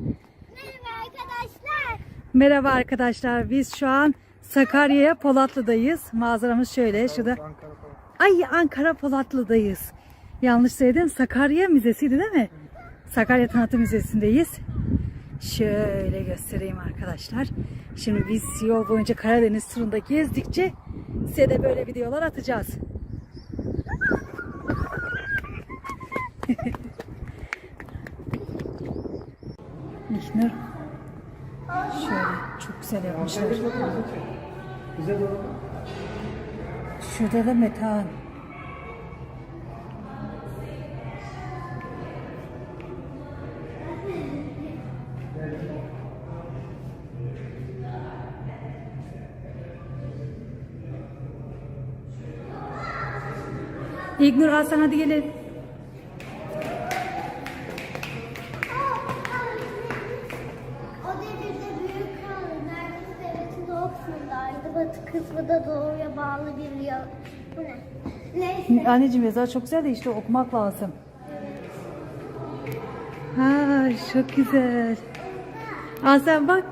Merhaba arkadaşlar. Merhaba arkadaşlar. Biz şu an Sakarya Polatlı'dayız. Manzaramız şöyle. Şurada. Ay Ankara Polatlı'dayız. Yanlış söyledim. Sakarya Müzesi'ydi değil mi? Sakarya Tanıtım Müzesi'ndeyiz. Şöyle göstereyim arkadaşlar. Şimdi biz yol boyunca Karadeniz turunda gezdikçe size de böyle videolar atacağız. İlknur Şöyle çok güzel yapmışlar. Şurada da metan. İlknur Hasan hadi gelin. Anneciğim yazar çok güzel de işte okumak lazım. Ha çok güzel. Al sen bak.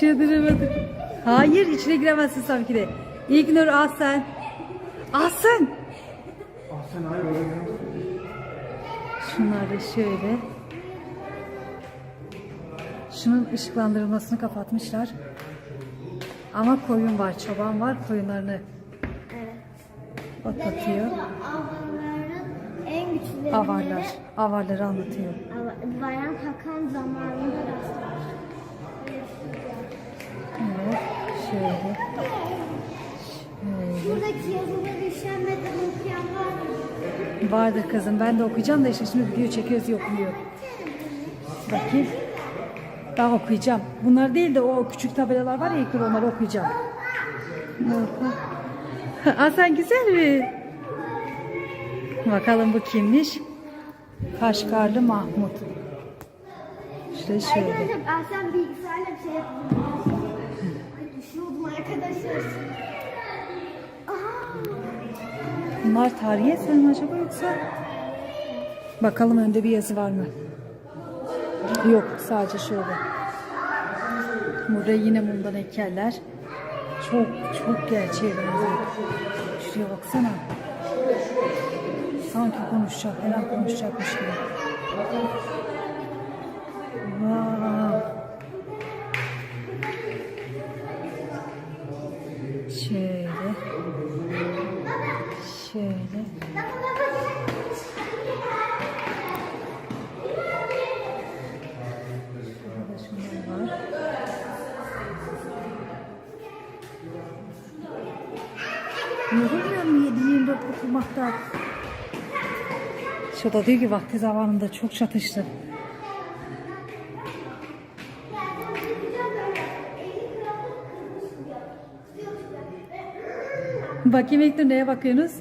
Çıldıramadım. Hayır içine giremezsin sanki de. İlknur al sen. Al sen. Ahsen hayır öyle değil. Şunlar da şöyle. Şunun ışıklandırılmasını kapatmışlar. Ama koyun var, çoban var. Koyunlarını. Otlatıyor. Avarların en güçlüleri. Avarlar. Avarları anlatıyor. Bayan Hakan zamanında rastlamış. Evet. Şöyle. Şöyle. Buradaki yazıları üşenmeden okuyan var mı? Vardır kızım. Ben de okuyacağım da işte şimdi video çekiyoruz diye okumuyor. Bakayım. Ben okuyacağım. Bunlar değil de o küçük tabelalar var ya ilk onları okuyacağım. Aa sen güzel mi? Bakalım bu kimmiş? Kaşgarlı Mahmut. İşte şöyle. Sen bilgisayarla bir şey düşüyordum arkadaşlar. Bunlar tarihi eser mi acaba yoksa? Bakalım önde bir yazı var mı? Yok sadece şöyle. Burada yine mumdan heykeller. Çok çok gerçeğe benziyor. Şuraya baksana. Sanki konuşacak, her an konuşacakmış gibi. Vay. Şöyle. Şöyle. Şurada şunlar var. Yorulmuyor mu 7-24 okumakta? Şurada diyor ki vakti zamanında çok çatıştı. Bakayım Ektir neye bakıyorsunuz?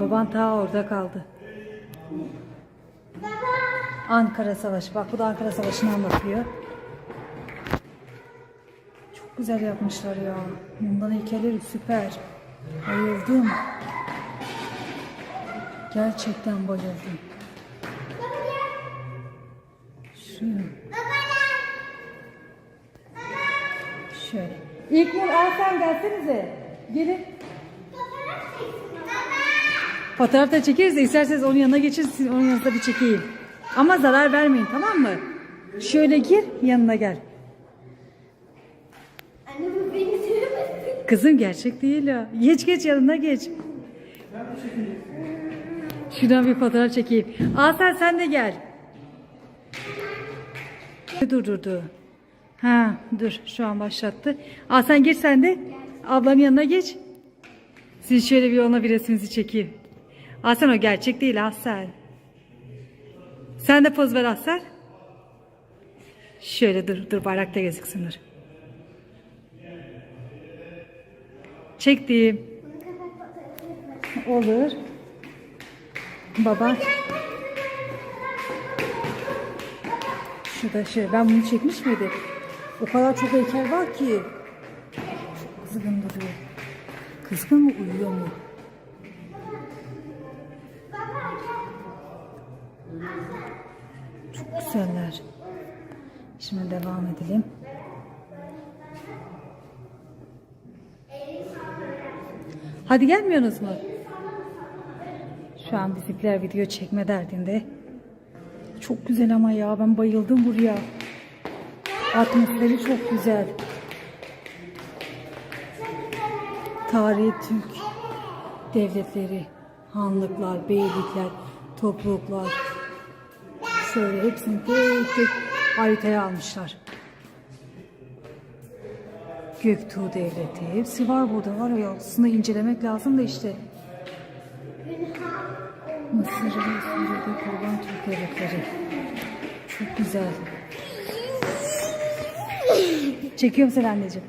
Baban ta orada kaldı. Ankara Savaşı. Bak bu da Ankara Savaşı'nı anlatıyor. Çok güzel yapmışlar ya. Bundan heykelleri süper. Bayıldım. Gerçekten bayıldım. Şu. Şöyle. İlknur al sen gelsenize. Gelin. Fotoğraf da çekeriz de isterseniz onun yanına geçin onun yanında bir çekeyim. Ama zarar vermeyin tamam mı? Şöyle gir yanına gel. Anne bu beni sevmesin. Kızım gerçek değil ya. Geç geç yanına geç. Şuradan bir fotoğraf çekeyim. Asel sen de gel. Dur dur dur. Ha dur şu an başlattı. Asel geç sen de. Ablanın yanına geç. Siz şöyle bir ona bir resminizi çekeyim. Asel o gerçek değil Asel. Sen de poz ver Asel. Şöyle dur dur bayrakta gözüksün dur. Çektim. Olur. Baba. Şu şey. Ben bunu çekmiş miydim? O kadar çok heykel var ki. Çok kızgın duruyor. Kızgın mı uyuyor mu? Çok güzeller. Şimdi devam edelim. Hadi gelmiyorsunuz mu? Şu an bizimkiler video çekme derdinde. Çok güzel ama ya ben bayıldım buraya. Atmosferi çok güzel. Tarihi Türk devletleri, hanlıklar, beylikler, topluluklar. Şöyle hepsini tek tek haritaya almışlar. Göktuğ Devleti. Hepsi var burada var ya. Aslında incelemek lazım da işte. Mısır Suriye'de kurulan Türk devletleri. Çok güzel. Çekiyorum seni anneciğim.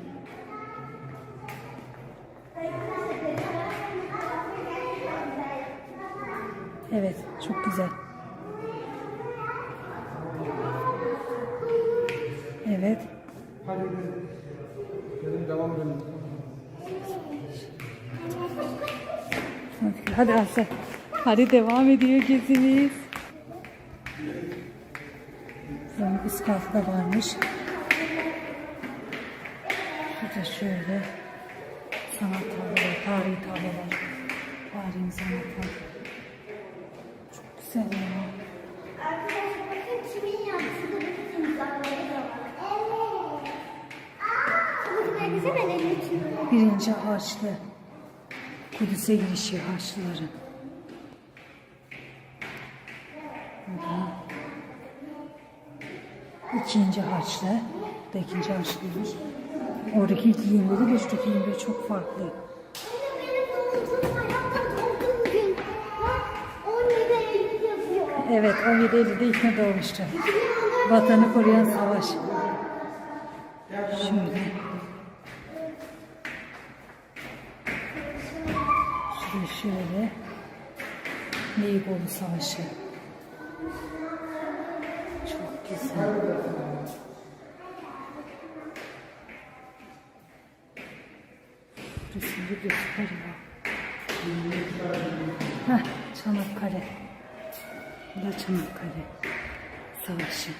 Evet, çok güzel. Evet. Hadi gidelim. Dedim devam edelim. Hadi, Asya. Hadi devam ediyor gezimiz. Yani üst katta varmış. Şurada şöyle sanat tabloları, tarihi tablolar. Tarihi sanatlar. Çok güzel ya. Arkadaşlar bakın kimin yaptığı bütün imzaları da var. Evet. Aa, bu kadar güzel ben elini Birinci Haçlı. Kudüs'e girişi Haçlıların. İkinci Haçlı. Bu da ikinci Haçlıymış. Oradaki giyimleri şuradaki giyimleri çok farklı. Benim unutulma hayattan doğduğum gün. Bak 17 Eylül yazıyor. Evet 17 Eylül'de ilk doğmuştu. Vatanı koruyan savaş. Şöyle. Şurada şöyle. Neygoğlu Savaşı. Çok güzel. Resimde göster ya. Heh, Çanakkale. Bu da Çanakkale Savaşı.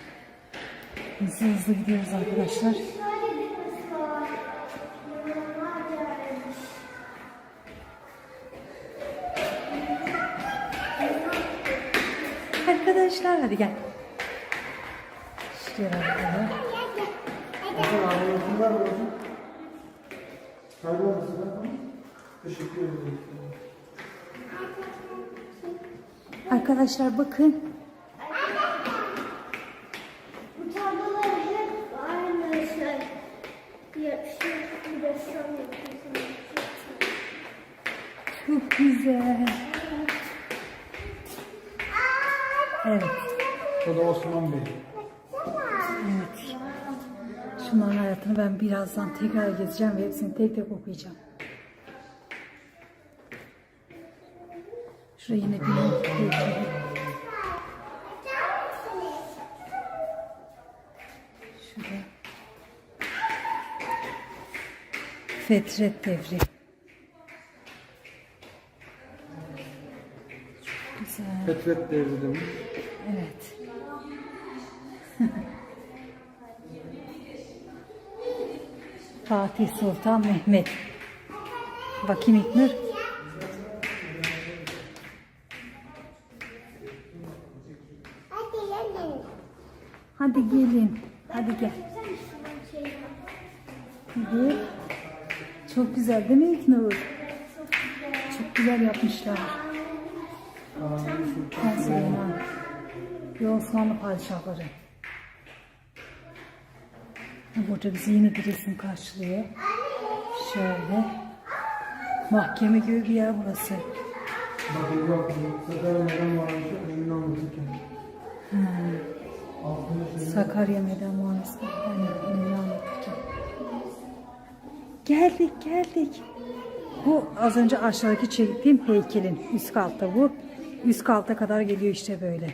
Hızlı hızlı gidiyoruz arkadaşlar. Hadi gel. Şuraya bakalım. Hasan abi yakınlar mı? Kaybolmasın? Teşekkür ederim. Arkadaşlar bakın. Bu tablolar hep aynı şey. Çok güzel. Evet. O da Osman Bey. Evet. Şunların hayatını ben birazdan tekrar gezeceğim ve hepsini tek tek okuyacağım. Şuraya yine bir. Şurada. Fetret devri. Çok güzel. Fetret devri demiş. Evet. Fatih Sultan Mehmet. Bakayım İknur. Hadi gelin. Hadi gelin. Hadi gel. Hadi. Çok güzel değil mi İknur? Çok güzel yapmışlar. Sultan Süleyman. Ve Osmanlı padişahları. Burada bizi yine bir resim karşılıyor. Şöyle. Mahkeme gibi bir yer burası. Yok. Sakarya Meydan önemli anlatırken. Geldik geldik. Bu az önce aşağıdaki çektiğim heykelin üst katta bu. Üst kalta kadar geliyor işte böyle.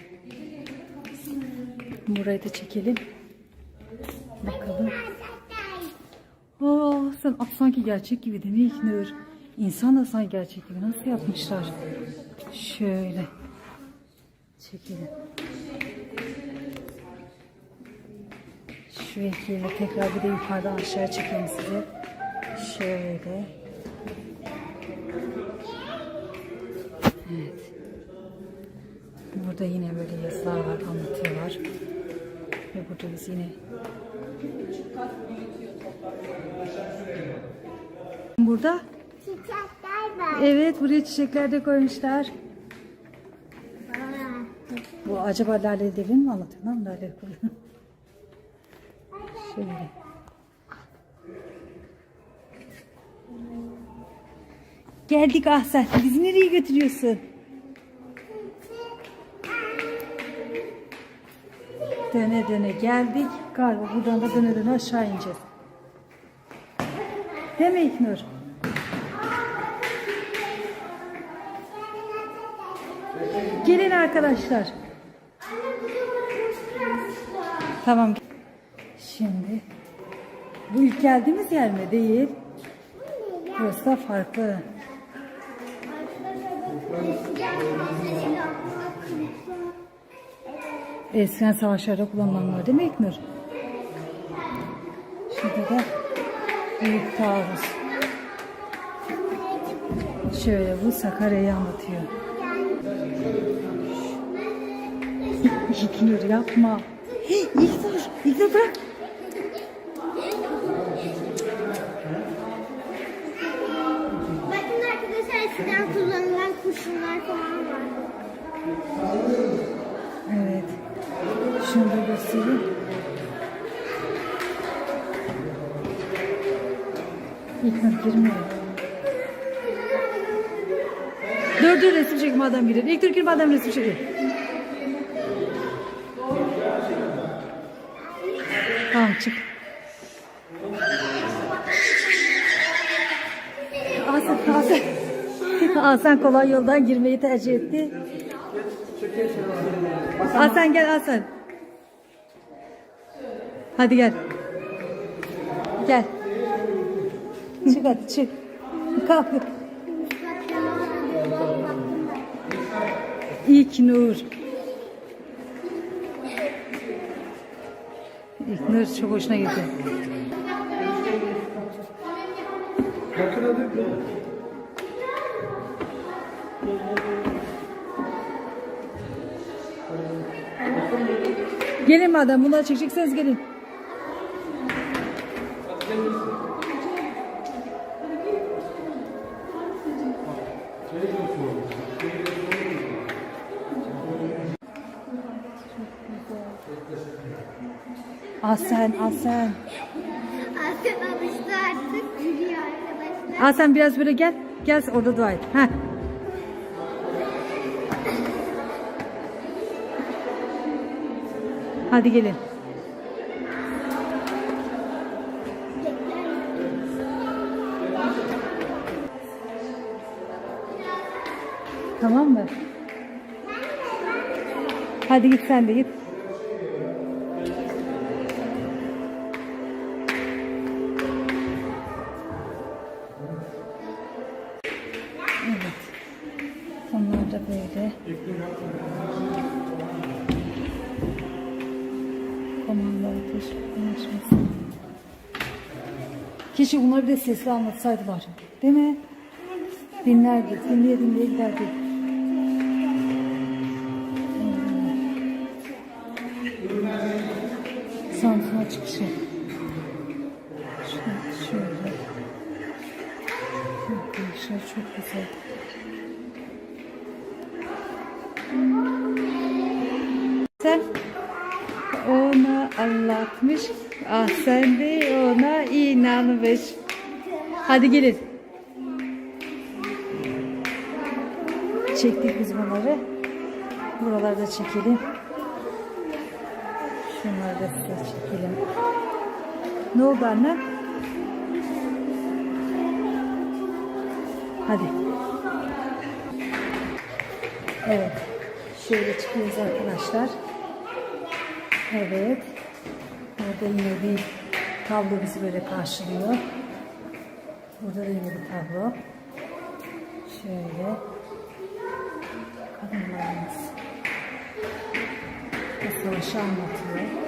Burayı da çekelim. Bakalım. Aa, sen at sanki gerçek gibi değil mi İknur? İnsan da sanki gerçek gibi. Nasıl yapmışlar? Şöyle. Çekelim. Şu ikiyle tekrar bir de yukarıdan aşağı çekeyim size. Şöyle. Evet. Burada yine böyle yazılar var, anlatıyorlar. Ve burada biz yine Burada Çiçekler var. evet buraya çiçekler de koymuşlar. Bu acaba lale devin mi anlatıyor lan lale koyuyor. Şöyle. Geldik Ahsen. Bizi nereye götürüyorsun? Döne döne geldik. Galiba buradan da döne döne aşağı ineceğiz. Değil mi İknur? Gelin arkadaşlar. Tamam. Şimdi bu ilk geldiğimiz yer mi? Değil. Burası da farklı. Eskiden savaşlarda kullanılanlar değil mi İknur? Şurada da büyük taarruz. Şöyle bu Sakarya'yı anlatıyor. İknur yapma. İknur, İknur bırak. Girmiyor. Dur dur resim çekim adam girer. İlknur girme adam resim çekim. Tamam çık. Hasan, Hasan. Hasan kolay yoldan girmeyi tercih etti. Hasan gel Hasan. Hadi gel. Gel. Çık hadi çık. Kalk. İlk Nur. İlk Nur çok hoşuna gitti. Bakın hadi. Gelin madem bunları çekecekseniz gelin. Asen, Asen. Artık alıştı artık arkadaşlar. Asen biraz böyle gel. Gel orada dua et. Heh. Hadi gelin. Tamam mı? Hadi git sen de git. Evet. Onlar da böyle. Komando ateş anlaşması. Keşke bunları bir de sesli anlatsaydılar. Değil mi? Dinlerdik, dinleye dinleye giderdik. Anlatmış. Ah sen de ona inanmış. Hadi gelin. Çektik biz bunları. Buraları da çekelim. Şunları da size çekelim. Ne oldu anne? Hadi. Evet. Şöyle çıkıyoruz arkadaşlar. Evet. Burada yine bir tablo bizi böyle karşılıyor. Burada da yine bir tablo. Şöyle. Kadınlarımız. Savaşı anlatıyor.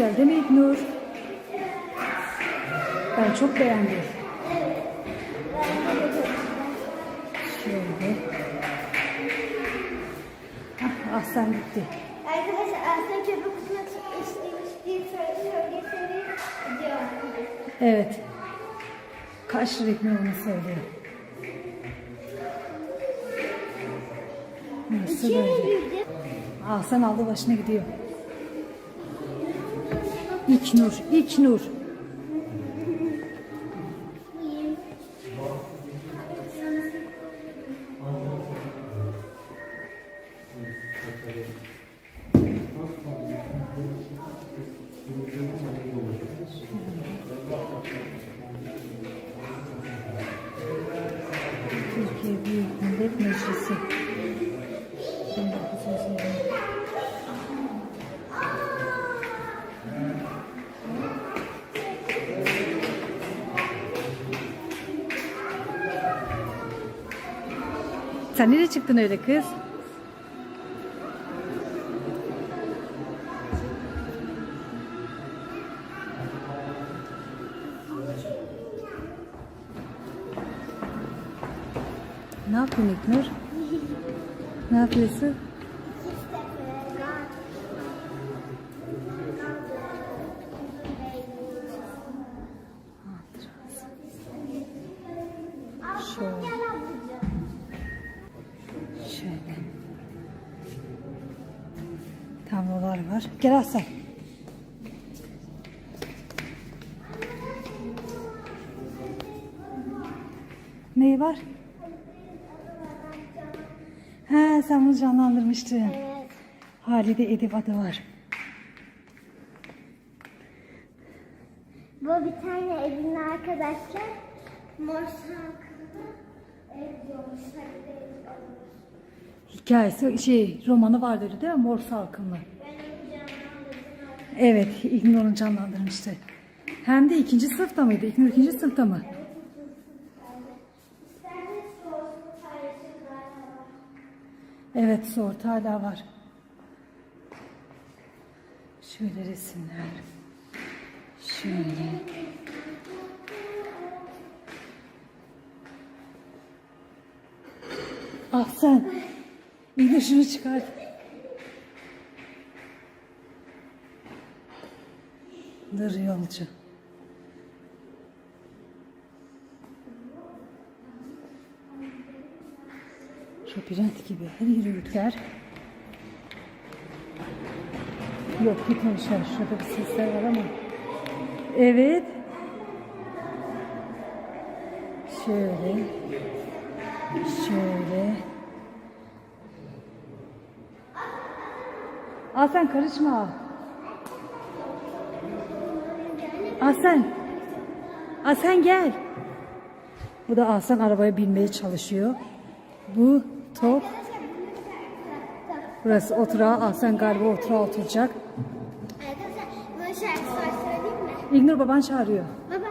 Güzel değil mi İlknur? Ben çok beğendim. Şöyle. Ah, Aslan gitti. Arkadaşlar aslında çöpe kutusuna içtiğimiz bir şöyle seni gidiyor. Evet. Kaç lira ekmeği onu söylüyor. İçeri böyle. girdim. Hasan aldı başına gidiyor. İknur, İknur. Türkiye Sen nereye çıktın öyle kız? Ne yapıyorsun İknur? Ne yapıyorsun? Tablolar var. Gel Aslan. Neyi var? He sen bunu canlandırmıştın. Evet. Halide Edip adı var. Bu bir tane evin arkadaşlar. Mor alıyoruz. Hikayesi şey romanı vardı öyle değil mi? Mor Salkımlı. Evet İlknur onu canlandırmıştı. Hem de ikinci sınıfta mıydı? İlknur ikinci sınıfta mı? Evet sort hala var. Şöyle resimler. Şöyle. Ah sen. Bir de şunu çıkart. Dır yolcu. Labirent gibi her yeri yükler. Yok gitmemişler. Şurada bir sesler var ama. Evet. Şöyle. Şöyle. Aslan karışma. Aslan. Aslan gel. Bu da Aslan arabaya binmeye çalışıyor. Bu top. Burası oturağı. Aslan galiba oturağa oturacak. Arkadaşlar? İlknur baban çağırıyor. Baba.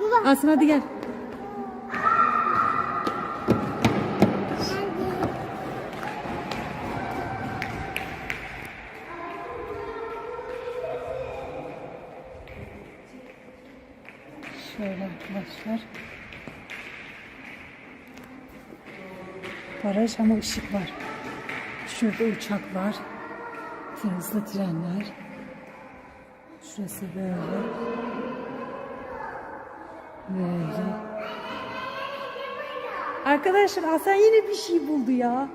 Baba. Aslan hadi gel. Şöyle arkadaşlar. Baraj ama ışık var. Şurada uçaklar. Hızlı trenler. Şurası böyle. Böyle. Arkadaşlar Hasan yine bir şey buldu ya.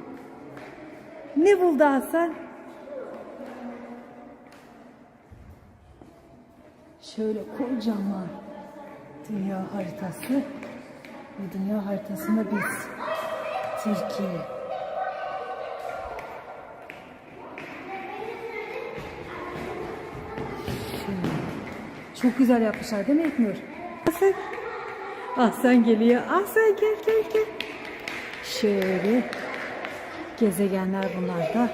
Ne buldu Hasan? Şöyle kocaman dünya haritası. Ve dünya haritasında biz. Türkiye. Çok güzel yapmışlar değil mi İknur? Hasan. Aslan geliyor. Aslan gel gel gel. Şöyle gezegenler bunlar da.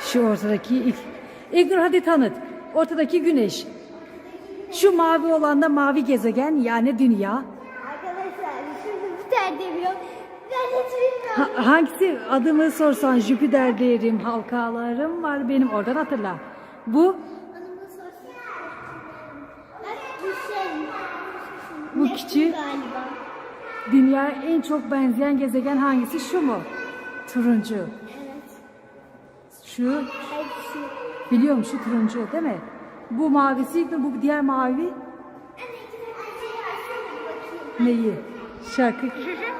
Şu ortadaki ilk. İlknur hadi tanıt. Ortadaki güneş. Şu mavi olan da mavi gezegen yani dünya. Arkadaşlar şimdi tane demiyor. Ben hiç bilmiyorum. Ha- hangisi adımı sorsan Jüpiter derim, halkalarım var benim oradan hatırla. Bu Anamı sorsana. Bak bu şey. Bu Neptün küçüğü- Galiba. dünyaya en çok benzeyen gezegen hangisi? Şu mu? Turuncu. Evet. Şu Hepsi. biliyorum şu turuncu değil mi? Bu mavisi, bu diğer mavi neyi? Şarkı.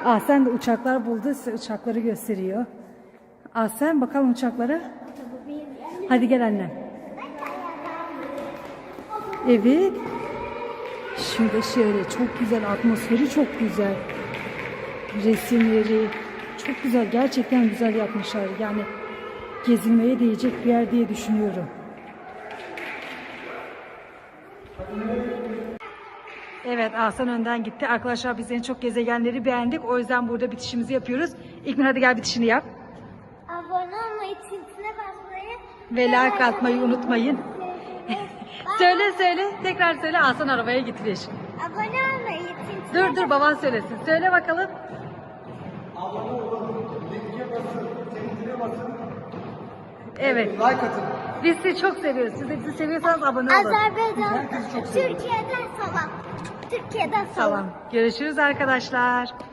Ah sen de uçaklar buldu. Size uçakları gösteriyor. Ah sen bakalım uçaklara. Hadi gel annem. Evet. Şurada şöyle çok güzel atmosferi çok güzel. Resimleri çok güzel. Gerçekten güzel yapmışlar. Yani gezilmeye değecek bir yer diye düşünüyorum. Evet Ahsen önden gitti. Arkadaşlar biz en çok gezegenleri beğendik. O yüzden burada bitişimizi yapıyoruz. İlkmin hadi gel bitişini yap. Abone olmayı, çiftine basmayı Ve like atmayı unutmayın. söyle söyle. Tekrar söyle. Ahsen arabaya getirir. Abone olmayı, çiftine Dur dur baban söylesin. Söyle bakalım. Evet. Like atın. Biz sizi çok seviyoruz. Siz de bizi seviyorsanız abone olun. Azerbaycan, Türkiye'den salam. Türkiye'den salam. Görüşürüz arkadaşlar.